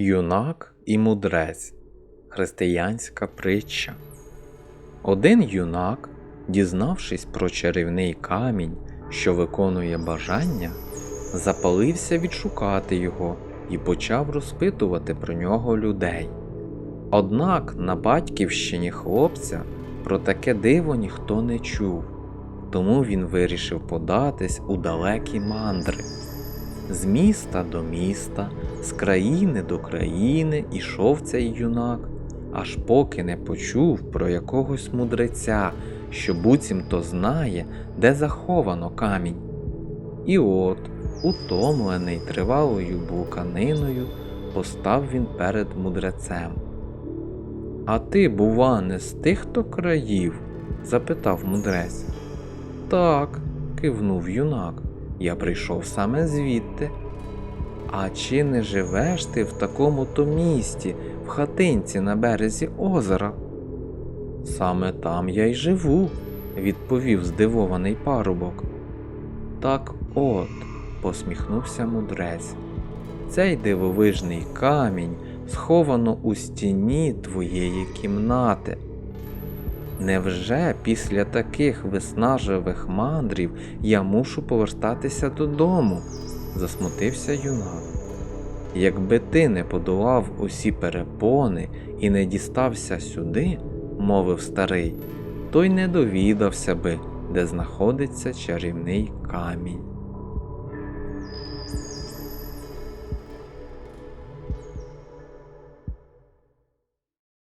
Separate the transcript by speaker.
Speaker 1: Юнак і мудрець християнська притча. Один юнак, дізнавшись про чарівний камінь, що виконує бажання, запалився відшукати його і почав розпитувати про нього людей. Однак на батьківщині хлопця про таке диво ніхто не чув, тому він вирішив податись у далекі мандри. З міста до міста, з країни до країни ішов цей юнак, аж поки не почув про якогось мудреця, що буцімто знає, де заховано камінь. І от, утомлений тривалою блуканиною, постав він перед мудрецем. А ти, бува, не з тих то країв? запитав мудрець. Так, кивнув юнак. Я прийшов саме звідти. А чи не живеш ти в такому то місті, в хатинці на березі озера? Саме там я й живу, відповів здивований парубок. Так от, посміхнувся мудрець. Цей дивовижний камінь сховано у стіні твоєї кімнати. Невже після таких виснажливих мандрів я мушу повертатися додому? Засмутився юнак. Якби ти не подолав усі перепони і не дістався сюди, мовив старий, то й не довідався би, де знаходиться чарівний камінь.